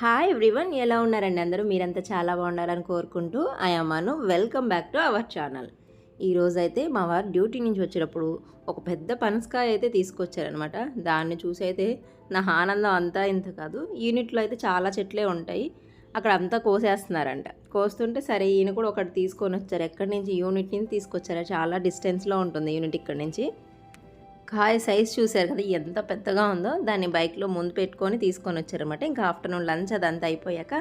Hi everyone ఎలా ఉన్నారండి అందరూ? మీరంతా చాలా బాగుండాలని కోరుకుంటూ అయామాను welcome back to our channel ఈరోజైతే మా వారు డ్యూటీ నుంచి వచ్చేటప్పుడు ఒక పెద్ద పనసకాయ అయితే తీసుకొచ్చారనమాట దాన్ని చూసి అయితే నా ఆనందం అంతా ఇంత కాదు. యూనిట్లో అయితే చాలా చెట్లే ఉంటాయి. అక్కడ అంతా కోసేస్తున్నారంట. కోస్తుంటే సరే ఈయన కూడా ఒకటి తీసుకొని వచ్చారు. ఎక్కడి నుంచి? యూనిట్ నుంచి తీసుకొచ్చారు. చాలా డిస్టెన్స్లో ఉంటుంది యూనిట్ ఇక్కడ నుంచి. కాయ సైజ్ చూశారు కదా ఎంత పెద్దగా ఉందో దాన్ని బైక్లో ముందు పెట్టుకొని తీసుకొని వచ్చారనమాట ఇంకా ఆఫ్టర్నూన్ లంచ్ అదంతా అయిపోయాక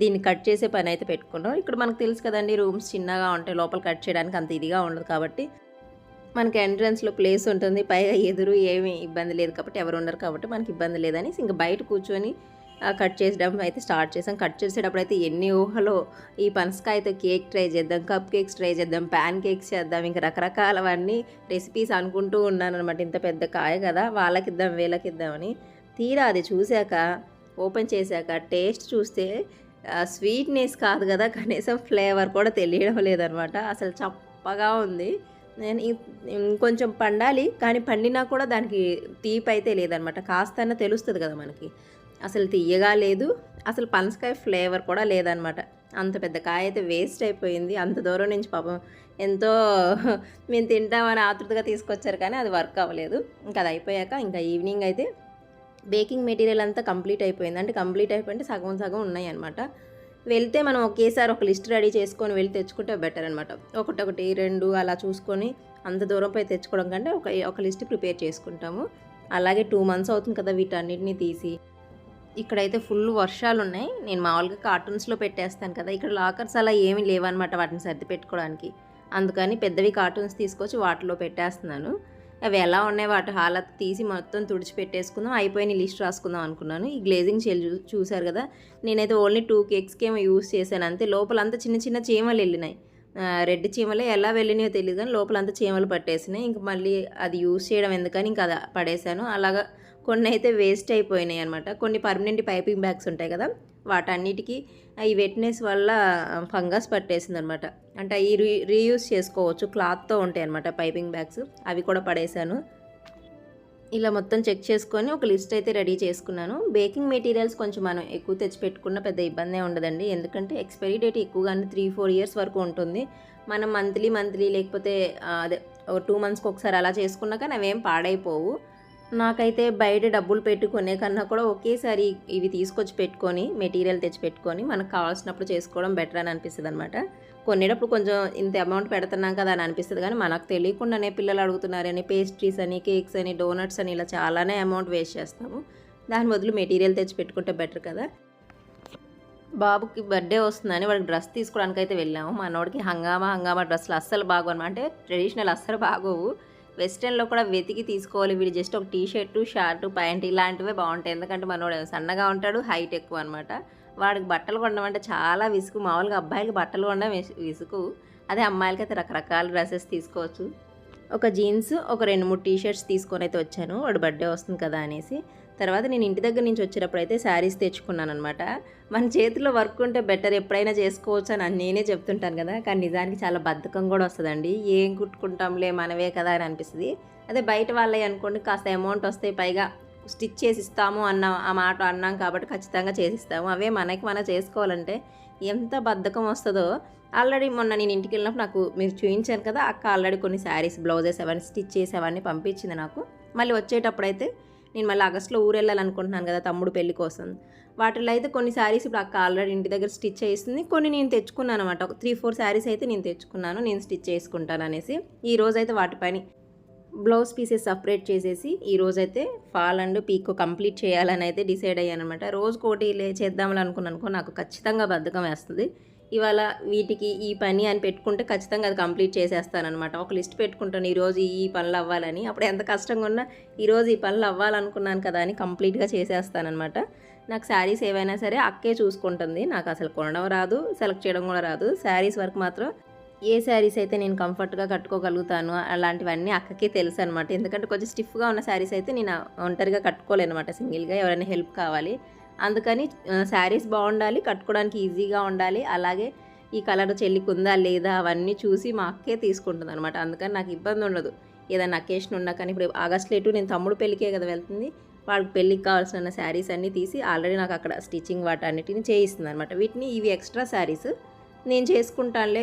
దీన్ని కట్ చేసే పని అయితే పెట్టుకున్నాం. ఇక్కడ మనకు తెలుసు కదండి రూమ్స్ చిన్నగా ఉంటాయి లోపల కట్ చేయడానికి అంత ఇదిగా ఉండదు కాబట్టి మనకి ఎంట్రన్స్లో ప్లేస్ ఉంటుంది. పైగా ఎదురు ఏమీ ఇబ్బంది లేదు కాబట్టి ఎవరు ఉండరు కాబట్టి మనకి ఇబ్బంది లేదని ఇంకా బయట కూర్చొని కట్ చేయడం అయితే స్టార్ట్ చేసాం కట్ చేసేటప్పుడు అయితే ఎన్ని ఊహలో ఈ పనసకాయతో కేక్ ట్రై చేద్దాం కప్ కేక్స్ ట్రై చేద్దాం ప్యాన్ కేక్స్ చేద్దాం ఇంకా రకరకాలవన్నీ రెసిపీస్ అనుకుంటూ ఉన్నాను అనమాట ఇంత పెద్ద కాయ కదా వాళ్ళకిద్దాం వీళ్ళకిద్దామని తీరా అది చూశాక ఓపెన్ చేశాక టేస్ట్ చూస్తే స్వీట్నెస్ కాదు కదా కనీసం ఫ్లేవర్ కూడా తెలియడం లేదనమాట అసలు చప్పగా ఉంది. నేను ఇంకొంచెం పండాలి కానీ పండినా కూడా దానికి తీపి అయితే లేదనమాట కాస్తైనా తెలుస్తుంది కదా మనకి. అసలు తీయగా లేదు. అసలు పనసకాయ ఫ్లేవర్ కూడా లేదనమాట. అంత పెద్ద కాయ అయితే వేస్ట్ అయిపోయింది. అంత దూరం నుంచి పాపం ఎంతో మేము తింటామని ఆతృతగా తీసుకొచ్చారు కానీ అది వర్క్ అవ్వలేదు. ఇంకా అది అయిపోయాక ఇంకా ఈవినింగ్ అయితే బేకింగ్ మెటీరియల్ అంతా కంప్లీట్ అయిపోయింది. అంటే కంప్లీట్ అయిపోయింటే సగం సగం ఉన్నాయి అనమాట వెళ్తే మనం ఒకేసారి ఒక లిస్ట్ రెడీ చేసుకొని వెళ్ళి తెచ్చుకుంటే బెటర్ అనమాట ఒకటొకటి రెండు అలా చూసుకొని అంత దూరం పోయి తెచ్చుకోవడం కంటే ఒక ఒక లిస్ట్ ప్రిపేర్ చేసుకుంటాము. అలాగే టూ మంత్స్ అవుతుంది కదా వీటన్నిటిని తీసి. ఇక్కడైతే ఫుల్ వర్షాలు ఉన్నాయి నేను మామూలుగా కార్టూన్స్లో పెట్టేస్తాను కదా ఇక్కడ లాకర్స్ అలా ఏమీ లేవన్నమాట వాటిని సర్ది పెట్టుకోవడానికి అందుకని పెద్దవి కార్టూన్స్ తీసుకొచ్చి వాటిలో పెట్టేస్తున్నాను. అవి ఎలా ఉన్నాయి వాటి హాలత్ తీసి మొత్తం తుడిచి పెట్టేసుకుందాం అయిపోయిన లిస్ట్ రాసుకుందాం అనుకున్నాను. ఈ గ్లేజింగ్ షెల్ చూశారు కదా నేనైతే ఓన్లీ టూ కేక్స్కి ఏమో యూస్ చేశాను అంతే. లోపల అంతా చిన్న చిన్న చీమలు వెళ్ళినాయి. రెడ్ చీమలే ఎలా వెళ్ళినాయో తెలియదు కానీ లోపల అంతా చీమలు పట్టేసినాయి. ఇంక మళ్ళీ అది యూస్ చేయడం ఎందుకని ఇంకా అది పడేశాను. అలాగా కొన్ని అయితే వేస్ట్ అయిపోయినాయి అనమాట కొన్ని పర్మనెంట్ పైపింగ్ బ్యాగ్స్ ఉంటాయి కదా వాటన్నిటికీ ఈ వెట్నెస్ వల్ల ఫంగస్ పట్టేసింది అనమాట అంటే ఈ రీ రీయూస్ చేసుకోవచ్చు క్లాత్తో ఉంటాయి అనమాట పైపింగ్ బ్యాగ్స్ అవి కూడా పడేశాను. ఇలా మొత్తం చెక్ చేసుకొని ఒక లిస్ట్ అయితే రెడీ చేసుకున్నాను. బేకింగ్ మెటీరియల్స్ కొంచెం మనం ఎక్కువ తెచ్చి పెట్టుకున్న పెద్ద ఇబ్బందే ఉండదండి. ఎందుకంటే ఎక్స్పైరీ డేట్ ఎక్కువగానే త్రీ ఫోర్ ఇయర్స్ వరకు ఉంటుంది. మనం మంత్లీ మంత్లీ లేకపోతే అదే అదే టూ మంత్స్కి ఒకసారి అలా చేసుకున్నా కానీ అవేం పాడైపోవు. నాకైతే బయట డబ్బులు పెట్టుకునే కన్నా కూడా ఒకేసారి ఇవి తీసుకొచ్చి పెట్టుకొని మెటీరియల్ తెచ్చి పెట్టుకొని మనకు కావాల్సినప్పుడు చేసుకోవడం బెటర్ అని అనిపిస్తుంది అనమాట కొనేటప్పుడు కొంచెం ఇంత అమౌంట్ పెడుతున్నాం కదా అని అనిపిస్తుంది కానీ మనకు తెలియకుండానే పిల్లలు అడుగుతున్నారని పేస్ట్రీస్ అని కేక్స్ అని డోనట్స్ అని ఇలా చాలానే అమౌంట్ వేస్ట్ చేస్తాము. దాని బదులు మెటీరియల్ తెచ్చి పెట్టుకుంటే బెటర్ కదా. బాబుకి బర్త్డే వస్తుందని వాడికి డ్రెస్ తీసుకోవడానికి అయితే వెళ్ళాము మనోడికి హంగామా హంగామా డ్రెస్సులు అస్సలు బాగోవు అనమాట అంటే ట్రెడిషనల్ అస్సలు బాగోవు. వెస్ట్రన్లో కూడా వెతికి తీసుకోవాలి. వీడు జస్ట్ ఒక టీ షర్టు షార్ట్ ప్యాంట్ ఇలాంటివే బాగుంటాయి. ఎందుకంటే మనోడు సన్నగా ఉంటాడు హైట్ ఎక్కువ అనమాట వాడికి బట్టలు కొనడం అంటే చాలా విసుగు. మామూలుగా అబ్బాయిలకి బట్టలు కొనడం విసుగు. అదే అమ్మాయిలకి అయితే రకరకాల డ్రెస్సెస్ తీసుకోవచ్చు. ఒక జీన్స్ ఒక రెండు మూడు టీ షర్ట్స్ తీసుకొని అయితే వచ్చాను. వాడు బర్త్డే వస్తుంది కదా అనేసి. తర్వాత నేను ఇంటి దగ్గర నుంచి వచ్చేటప్పుడు అయితే శారీస్ తెచ్చుకున్నాను అనమాట మన చేతిలో వర్క్ ఉంటే బెటర్ ఎప్పుడైనా చేసుకోవచ్చు అని నేనే చెప్తుంటాను కదా. కానీ నిజానికి చాలా బద్ధకం కూడా వస్తుందండి. ఏం కుట్టుకుంటాంలే మనవే కదా అని అనిపిస్తుంది. అదే బయట వాళ్ళే అనుకోండి కాస్త అమౌంట్ వస్తే పైగా స్టిచ్ చేసి ఇస్తాము అన్న ఆ మాట అన్నాం కాబట్టి ఖచ్చితంగా చేసిస్తాము. అవే మనకి మనం చేసుకోవాలంటే ఎంత బద్ధకం వస్తుందో. ఆల్రెడీ మొన్న నేను ఇంటికి వెళ్ళినప్పుడు నాకు మీరు చూపించాను కదా అక్క ఆల్రెడీ కొన్ని శారీస్ బ్లౌజెస్ అవన్నీ స్టిచ్ చేసి అవన్నీ పంపించింది నాకు. మళ్ళీ వచ్చేటప్పుడు అయితే నేను మళ్ళీ ఆగస్ట్లో ఊరు వెళ్ళాలనుకుంటున్నాను కదా తమ్ముడు పెళ్ళి కోసం. వాటిలో అయితే కొన్ని శారీస్ ఇప్పుడు అక్క ఆల్రెడీ ఇంటి దగ్గర స్టిచ్ చేస్తుంది. కొన్ని నేను తెచ్చుకున్నాను అనమాట ఒక త్రీ ఫోర్ శారీస్ అయితే నేను తెచ్చుకున్నాను. నేను స్టిచ్ చేసుకుంటాను అనేసి. ఈ రోజైతే వాటిపైన బ్లౌజ్ పీసెస్ సపరేట్ చేసేసి ఈ రోజైతే ఫాల్ అండ్ పీక్ కంప్లీట్ చేయాలని అయితే డిసైడ్ అయ్యాను అనమాట రోజు కోటి లే చేద్దామని అనుకున్నాను అనుకో నాకు ఖచ్చితంగా బద్ధకం వేస్తుంది. ఇవాళ వీటికి ఈ పని అని పెట్టుకుంటే ఖచ్చితంగా అది కంప్లీట్ చేసేస్తానమాట ఒక లిస్ట్ పెట్టుకుంటాను ఈరోజు ఈ పనులు అవ్వాలని. అప్పుడు ఎంత కష్టంగా ఉన్నా ఈరోజు ఈ పనులు అవ్వాలనుకున్నాను కదా అని కంప్లీట్గా చేసేస్తానమాట నాకు శారీస్ ఏవైనా సరే అక్కే చూసుకుంటుంది. నాకు అసలు కొనడం రాదు సెలెక్ట్ చేయడం కూడా రాదు. శారీస్ వరకు మాత్రం ఏ శారీస్ అయితే నేను కంఫర్ట్గా కట్టుకోగలుగుతాను అలాంటివన్నీ అక్కకే తెలుసు అనమాట ఎందుకంటే కొంచెం స్టిఫ్గా ఉన్న శారీస్ అయితే నేను ఒంటరిగా కట్టుకోలేను అనమాట సింగిల్గా ఎవరైనా హెల్ప్ కావాలి. అందుకని శారీస్ బాగుండాలి కట్టుకోవడానికి ఈజీగా ఉండాలి. అలాగే ఈ కలర్ చెల్లికి ఉందా లేదా అవన్నీ చూసి మా అక్కే తీసుకుంటుంది అనమాట అందుకని నాకు ఇబ్బంది ఉండదు. ఏదైనా అకేషన్ ఉన్నా కానీ ఇప్పుడు ఆగస్ట్ లేటు నేను తమ్ముడు పెళ్ళికే కదా వెళ్తుంది. వాళ్ళకి పెళ్ళికి కావాల్సిన శారీస్ అన్నీ తీసి ఆల్రెడీ నాకు అక్కడ స్టిచ్చింగ్ వాటన్నిటిని చేయిస్తుంది అనమాట వీటిని ఇవి ఎక్స్ట్రా శారీస్ నేను చేసుకుంటానులే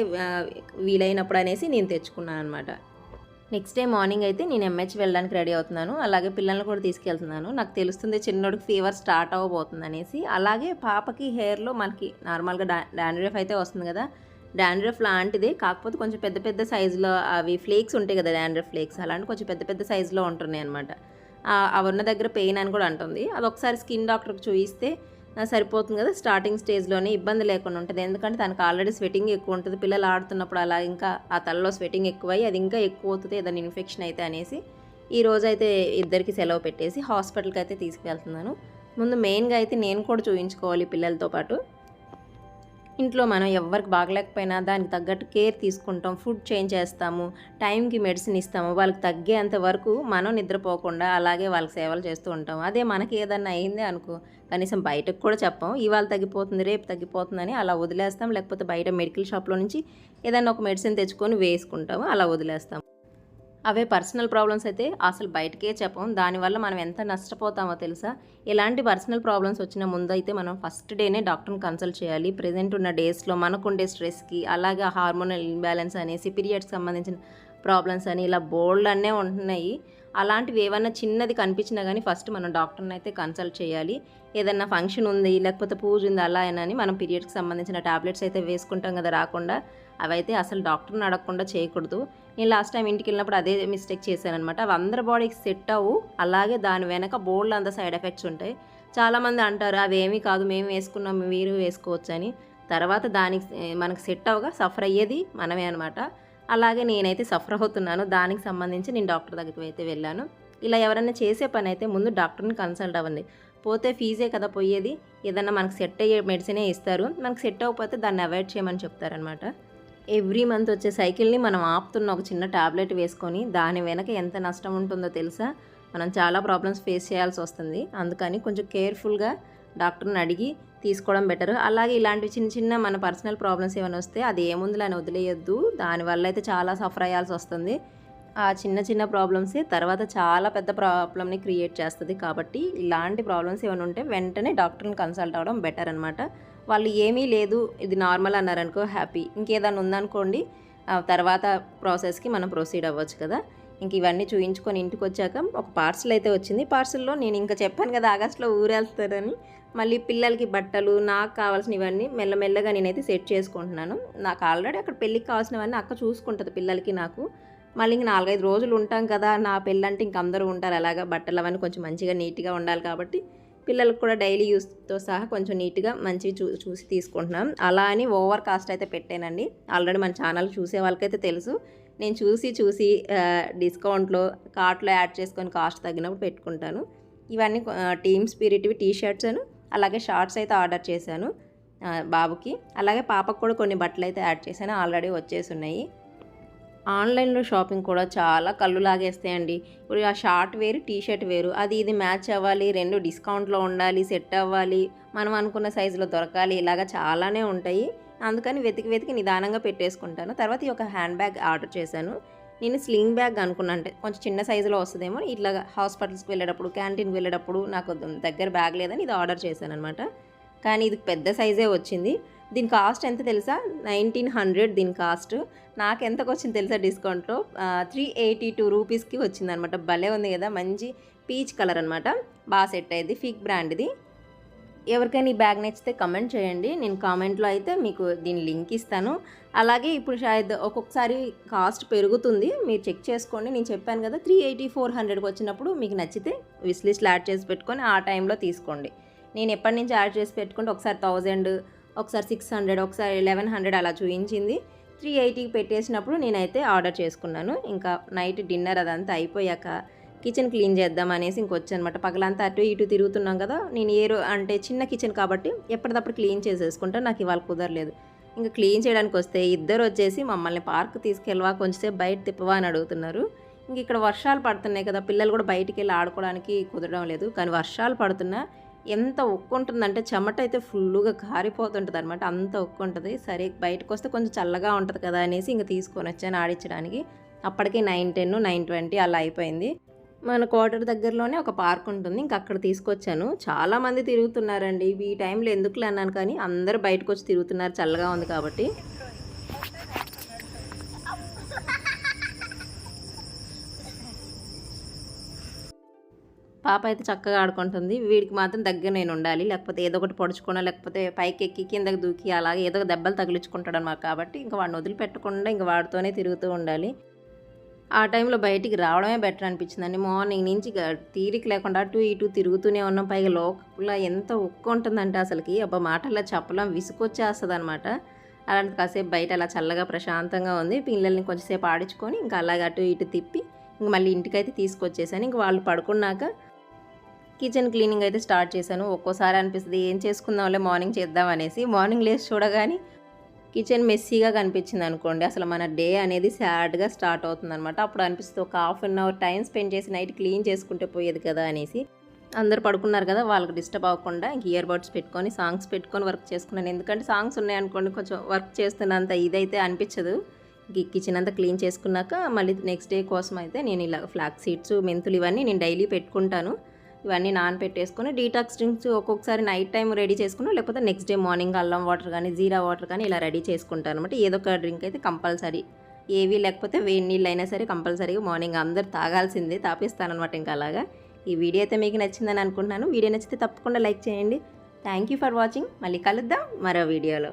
వీలైనప్పుడు అనేసి నేను తెచ్చుకున్నాను అనమాట నెక్స్ట్ డే మార్నింగ్ అయితే నేను ఎంహెచ్ వెళ్ళడానికి రెడీ అవుతున్నాను. అలాగే పిల్లల్ని కూడా తీసుకెళ్తున్నాను. నాకు తెలుస్తుంది చిన్నోడికి ఫీవర్ స్టార్ట్ అవ్వబోతుంది అనేసి. అలాగే పాపకి హెయిర్లో మనకి నార్మల్గా డా డాండ్రఫ్ అయితే వస్తుంది కదా. డాండ్రఫ్ లాంటిదే. కాకపోతే కొంచెం పెద్ద పెద్ద సైజులో అవి ఫ్లేక్స్ ఉంటాయి కదా డాండ్రఫ్ ఫ్లేక్స్ అలాంటి కొంచెం పెద్ద పెద్ద సైజులో ఉంటున్నాయి అనమాట అవి ఉన్న దగ్గర పెయిన్ అని కూడా అంటుంది. అది ఒకసారి స్కిన్ డాక్టర్కి చూయిస్తే సరిపోతుంది కదా స్టార్టింగ్ స్టేజ్లోనే ఇబ్బంది లేకుండా ఉంటుంది. ఎందుకంటే తనకు ఆల్రెడీ స్వెటింగ్ ఎక్కువ ఉంటుంది. పిల్లలు ఆడుతున్నప్పుడు అలా ఇంకా ఆ తలలో స్వెటింగ్ ఎక్కువై అది ఇంకా ఎక్కువ అవుతుంది ఏదైనా ఇన్ఫెక్షన్ అయితే అనేసి. ఈ రోజు అయితే ఇద్దరికి సెలవు పెట్టేసి హాస్పిటల్కి అయితే తీసుకువెళ్తున్నాను ముందు మెయిన్గా అయితే నేను కూడా చూయించుకోవాలి పిల్లలతో పాటు. ఇంట్లో మనం ఎవరికి బాగలేకపోయినా దానికి తగ్గట్టు కేర్ తీసుకుంటాం ఫుడ్ చేంజ్ చేస్తాము టైంకి మెడిసిన్ ఇస్తాము వాళ్ళకి తగ్గేంత వరకు మనం నిద్రపోకుండా అలాగే వాళ్ళకి సేవలు చేస్తూ ఉంటాం అదే మనకి ఏదన్నా అయింది అనుకో కనీసం బయటకు కూడా చెప్పాం ఇవాళ తగ్గిపోతుంది రేపు తగ్గిపోతుందని అలా వదిలేస్తాం. లేకపోతే బయట మెడికల్ షాప్లో నుంచి ఏదైనా ఒక మెడిసిన్ తెచ్చుకొని వేసుకుంటాము అలా వదిలేస్తాం. అవే పర్సనల్ ప్రాబ్లమ్స్ అయితే అసలు బయటకే చెప్పం. దానివల్ల మనం ఎంత నష్టపోతామో తెలుసా? ఎలాంటి పర్సనల్ ప్రాబ్లమ్స్ వచ్చిన ముందు అయితే మనం ఫస్ట్ డేనే డాక్టర్ని కన్సల్ట్ చేయాలి. ప్రజెంట్ ఉన్న డేస్లో మనకుండే స్ట్రెస్కి అలాగే హార్మోనల్ ఇంబ్యాలెన్స్ అనేసి పీరియడ్స్ సంబంధించిన ప్రాబ్లమ్స్ అని ఇలా బోల్డ్ అన్నే ఉంటున్నాయి. అలాంటివి ఏమన్నా చిన్నది కనిపించినా కానీ ఫస్ట్ మనం డాక్టర్ని అయితే కన్సల్ట్ చేయాలి. ఏదన్నా ఫంక్షన్ ఉంది లేకపోతే పూజ ఉంది అలా అని మనం పీరియడ్కి సంబంధించిన టాబ్లెట్స్ అయితే వేసుకుంటాం కదా రాకుండా అవైతే అసలు డాక్టర్ని అడగకుండా చేయకూడదు. నేను లాస్ట్ టైం ఇంటికి వెళ్ళినప్పుడు అదే మిస్టేక్ చేశానమాట అవి అందరి బాడీకి సెట్ అవ్వు అలాగే దాని వెనక బోల్డ్ అంత సైడ్ ఎఫెక్ట్స్ ఉంటాయి. చాలామంది అంటారు అవి ఏమీ కాదు మేము వేసుకున్నాం మీరు వేసుకోవచ్చు అని తర్వాత దానికి మనకు సెట్ అవగా సఫర్ అయ్యేది మనమే అనమాట అలాగే నేనైతే సఫర్ అవుతున్నాను. దానికి సంబంధించి నేను డాక్టర్ దగ్గరికి అయితే వెళ్ళాను. ఇలా ఎవరైనా చేసే పని అయితే ముందు డాక్టర్ని కన్సల్ట్ అవ్వండి. పోతే ఫీజే కదా పోయేది. ఏదన్నా మనకు సెట్ అయ్యే మెడిసినే ఇస్తారు. మనకు సెట్ అవ్వకపోతే దాన్ని అవాయిడ్ చేయమని చెప్తారనమాట ఎవ్రీ మంత్ వచ్చే సైకిల్ని మనం ఆపుతున్న ఒక చిన్న టాబ్లెట్ వేసుకొని దాని వెనక ఎంత నష్టం ఉంటుందో తెలుసా? మనం చాలా ప్రాబ్లమ్స్ ఫేస్ చేయాల్సి వస్తుంది. అందుకని కొంచెం కేర్ఫుల్గా డాక్టర్ని అడిగి తీసుకోవడం బెటర్. అలాగే ఇలాంటివి చిన్న చిన్న మన పర్సనల్ ప్రాబ్లమ్స్ ఏమైనా వస్తే అది ఏముందిలే అని వదిలేయద్దు దానివల్ల అయితే చాలా సఫర్ అయ్యాల్సి వస్తుంది. ఆ చిన్న చిన్న ప్రాబ్లమ్సే తర్వాత చాలా పెద్ద ప్రాబ్లమ్ని క్రియేట్ చేస్తుంది. కాబట్టి ఇలాంటి ప్రాబ్లమ్స్ ఏమైనా ఉంటే వెంటనే డాక్టర్ని కన్సల్ట్ అవ్వడం బెటర్ అనమాట వాళ్ళు ఏమీ లేదు ఇది నార్మల్ అన్నారనుకో హ్యాపీ. ఇంకేదైనా ఉందనుకోండి ఆ తర్వాత ప్రాసెస్కి మనం ప్రొసీడ్ అవ్వచ్చు కదా. ఇంక ఇవన్నీ చూయించుకొని ఇంటికి వచ్చాక ఒక పార్సల్ అయితే వచ్చింది. పార్సల్లో నేను ఇంకా చెప్పాను కదా ఆగస్ట్లో ఊరెళ్తారని. మళ్ళీ పిల్లలకి బట్టలు నాకు కావాల్సిన ఇవన్నీ మెల్లమెల్లగా నేనైతే సెట్ చేసుకుంటున్నాను. నాకు ఆల్రెడీ అక్కడ పెళ్ళికి కావాల్సినవన్నీ అక్క చూసుకుంటుంది పిల్లలకి నాకు. మళ్ళీ ఇంక నాలుగైదు రోజులు ఉంటాం కదా నా పెళ్ళంటే ఇంక అందరూ ఉంటారు అలాగా. బట్టలు అవన్నీ కొంచెం మంచిగా నీట్గా ఉండాలి కాబట్టి పిల్లలకు కూడా డైలీ యూస్తో సహా కొంచెం నీట్గా మంచివి చూ చూసి తీసుకుంటున్నాం. అలా అని ఓవర్ కాస్ట్ అయితే పెట్టానండి. ఆల్రెడీ మన ఛానల్ చూసే వాళ్ళకైతే తెలుసు. నేను చూసి చూసి డిస్కౌంట్లో కార్ట్లో యాడ్ చేసుకొని కాస్ట్ తగ్గినప్పుడు పెట్టుకుంటాను. ఇవన్నీ టీమ్ స్పిరిట్వి టీ షర్ట్స్ అను అలాగే షార్ట్స్ అయితే ఆర్డర్ చేశాను బాబుకి. అలాగే పాపకు కూడా కొన్ని బట్టలు అయితే యాడ్ చేశాను ఆల్రెడీ వచ్చేసి ఉన్నాయి ఆన్లైన్లో షాపింగ్ కూడా చాలా కళ్ళు లాగేస్తాయండి. ఇప్పుడు ఆ షార్ట్ వేరు టీ షర్ట్ వేరు అది ఇది మ్యాచ్ అవ్వాలి రెండు డిస్కౌంట్లో ఉండాలి సెట్ అవ్వాలి మనం అనుకున్న సైజులో దొరకాలి ఇలాగా చాలానే ఉంటాయి. అందుకని వెతికి వెతికి నిదానంగా పెట్టేసుకుంటాను. తర్వాత ఈ ఒక హ్యాండ్ బ్యాగ్ ఆర్డర్ చేశాను. నేను స్లింగ్ బ్యాగ్ అనుకున్నాను అంటే కొంచెం చిన్న సైజులో వస్తుందేమో. ఇట్లా హాస్పిటల్స్కి వెళ్ళేటప్పుడు క్యాంటీన్కి వెళ్ళేటప్పుడు నాకు దగ్గర బ్యాగ్ లేదని ఇది ఆర్డర్ చేశాను అనమాట కానీ ఇది పెద్ద సైజే వచ్చింది. దీని కాస్ట్ ఎంత తెలుసా? నైన్టీన్ హండ్రెడ్ దీని కాస్ట్ నాకు ఎంతకు వచ్చింది తెలుసా డిస్కౌంట్లో త్రీ ఎయిటీ టూ రూపీస్కి వచ్చింది అనమాట భలే ఉంది కదా? మంచి పీచ్ కలర్ అనమాట బాగా సెట్ అయ్యింది. ఫిక్ బ్రాండ్ది ఎవరికైనా ఈ బ్యాగ్ నచ్చితే కమెంట్ చేయండి. నేను కామెంట్లో అయితే మీకు దీని లింక్ ఇస్తాను. అలాగే ఇప్పుడు షాయద్ ఒక్కొక్కసారి కాస్ట్ పెరుగుతుంది. మీరు చెక్ చేసుకోండి. నేను చెప్పాను కదా త్రీ ఎయిటీ ఫోర్ హండ్రెడ్కి వచ్చినప్పుడు మీకు నచ్చితే విస్లిస్ట్లో యాడ్ చేసి పెట్టుకొని ఆ టైంలో తీసుకోండి. నేను ఎప్పటి నుంచి యాడ్ చేసి పెట్టుకుంటే ఒకసారి థౌజండ్ ఒకసారి సిక్స్ హండ్రెడ్ ఒకసారి లెవెన్ హండ్రెడ్ అలా చూపించింది. త్రీ ఎయిటీకి పెట్టేసినప్పుడు నేనైతే ఆర్డర్ చేసుకున్నాను. ఇంకా నైట్ డిన్నర్ అదంతా అయిపోయాక కిచెన్ క్లీన్ చేద్దాం అనేసి ఇంకొచ్చాను పగలంతా అటు ఇటు తిరుగుతున్నాం కదా నేను ఏ అంటే చిన్న కిచెన్ కాబట్టి ఎప్పటికప్పుడు క్లీన్ చేసేసుకుంటా నాకు ఇవాళ కుదరలేదు. ఇంకా క్లీన్ చేయడానికి వస్తే ఇద్దరు వచ్చేసి మమ్మల్ని పార్క్ తీసుకెళ్ళవా కొంచెంసేపు బయట తిప్పవా అని అడుగుతున్నారు. ఇంక ఇక్కడ వర్షాలు పడుతున్నాయి కదా పిల్లలు కూడా బయటికి వెళ్ళి ఆడుకోవడానికి కుదరడం లేదు. కానీ వర్షాలు పడుతున్నా ఎంత ఉక్కు ఉంటుందంటే చెమట అయితే ఫుల్గా కారిపోతుంటుంది అనమాట అంత ఉక్కు ఉంటుంది. సరే బయటకు వస్తే కొంచెం చల్లగా ఉంటుంది కదా అనేసి ఇంక తీసుకొని వచ్చాను ఆడించడానికి. అప్పటికే నైన్ టెన్ నైన్ ట్వంటీ అలా అయిపోయింది. మన క్వార్టర్ దగ్గరలోనే ఒక పార్క్ ఉంటుంది. ఇంక అక్కడ తీసుకొచ్చాను. చాలామంది తిరుగుతున్నారండి. ఈ టైంలో ఎందుకులే అన్నాను కానీ అందరూ బయటకు వచ్చి తిరుగుతున్నారు. చల్లగా ఉంది కాబట్టి. పాప అయితే చక్కగా ఆడుకుంటుంది. వీడికి మాత్రం దగ్గర నేను ఉండాలి. లేకపోతే ఏదో ఒకటి పొడుచుకున్నా లేకపోతే పైకి ఎక్కి కిందకి దూకి అలాగే ఏదో దెబ్బలు తగిలించుకుంటాడు అన్నమాట. కాబట్టి ఇంకా వాడిని వదిలిపెట్టకుండా ఇంకా వాడితోనే తిరుగుతూ ఉండాలి. ఆ టైంలో బయటికి రావడమే బెటర్ అనిపించిందండి. మార్నింగ్ నుంచి తీరిక లేకుండా అటు ఇటు తిరుగుతూనే ఉన్నాం. పైగా లోపల ఎంత ఉక్కు ఉంటుందంటే అసలుకి అబ్బా మాటల్లో చెప్పలేం విసుకొచ్చేస్తుంది అనమాట అలాంటి కాసేపు బయట అలా చల్లగా ప్రశాంతంగా ఉంది. పిల్లల్ని కొంచెంసేపు ఆడించుకొని ఇంకా అలాగే అటు ఇటు తిప్పి ఇంక మళ్ళీ ఇంటికైతే తీసుకొచ్చేసాను. ఇంక వాళ్ళు పడుకున్నాక కిచెన్ క్లీనింగ్ అయితే స్టార్ట్ చేశాను. ఒక్కోసారి అనిపిస్తుంది ఏం చేసుకుందాంలే మార్నింగ్ చేద్దాం అనేసి మార్నింగ్ లేచి చూడగానే కిచెన్ మెస్సీగా కనిపించింది అనుకోండి. అసలు మన డే అనేది సాడ్గా స్టార్ట్ అవుతుంది అనమాట అప్పుడు అనిపిస్తుంది ఒక half an hour time spend చేసి నైట్ క్లీన్ చేసుకుంటే పోయేది కదా అనేసి. అందరు పడుకున్నారు కదా వాళ్ళకి డిస్టర్బ్ అవ్వకుండా ఇయర్ బడ్స్ పెట్టుకొని సాంగ్స్ పెట్టుకొని వర్క్ చేసుకున్నాను. ఎందుకంటే సాంగ్స్ ఉన్నాయనుకోండి కొంచెం వర్క్ చేస్తున్నంత ఇదైతే అనిపించదు. కిచెన్ అంతా క్లీన్ చేసుకున్నాక మళ్ళీ నెక్స్ట్ డే కోసం అయితే నేను ఇలా ఫ్లాక్ సీడ్స్ మెంతులు ఇవన్నీ నేను డైలీ పెట్టుకుంటాను. ఇవన్నీ నానబెట్టేసుకొని డీటాక్స్ డ్రింక్స్ ఒక్కొక్కసారి నైట్ టైం రెడీ చేసుకుని లేకపోతే నెక్స్ట్ డే మార్నింగ్ అల్లం వాటర్ కానీ జీరా వాటర్ కానీ ఇలా రెడీ చేసుకుంటాను అనమాట ఏదో ఒక డ్రింక్ అయితే కంపల్సరీ. ఏవి లేకపోతే వేడి నీళ్ళు అయినా సరే కంపల్సరీగా మార్నింగ్ అందరు తాగాల్సిందే తాపిస్తానమాట ఇంకా అలాగా. ఈ వీడియో అయితే మీకు నచ్చిందని అనుకుంటున్నాను. వీడియో నచ్చితే తప్పకుండా లైక్ చేయండి. థ్యాంక్ యూ ఫర్ వాచింగ్ మళ్ళీ కలుద్దాం మరో వీడియోలో.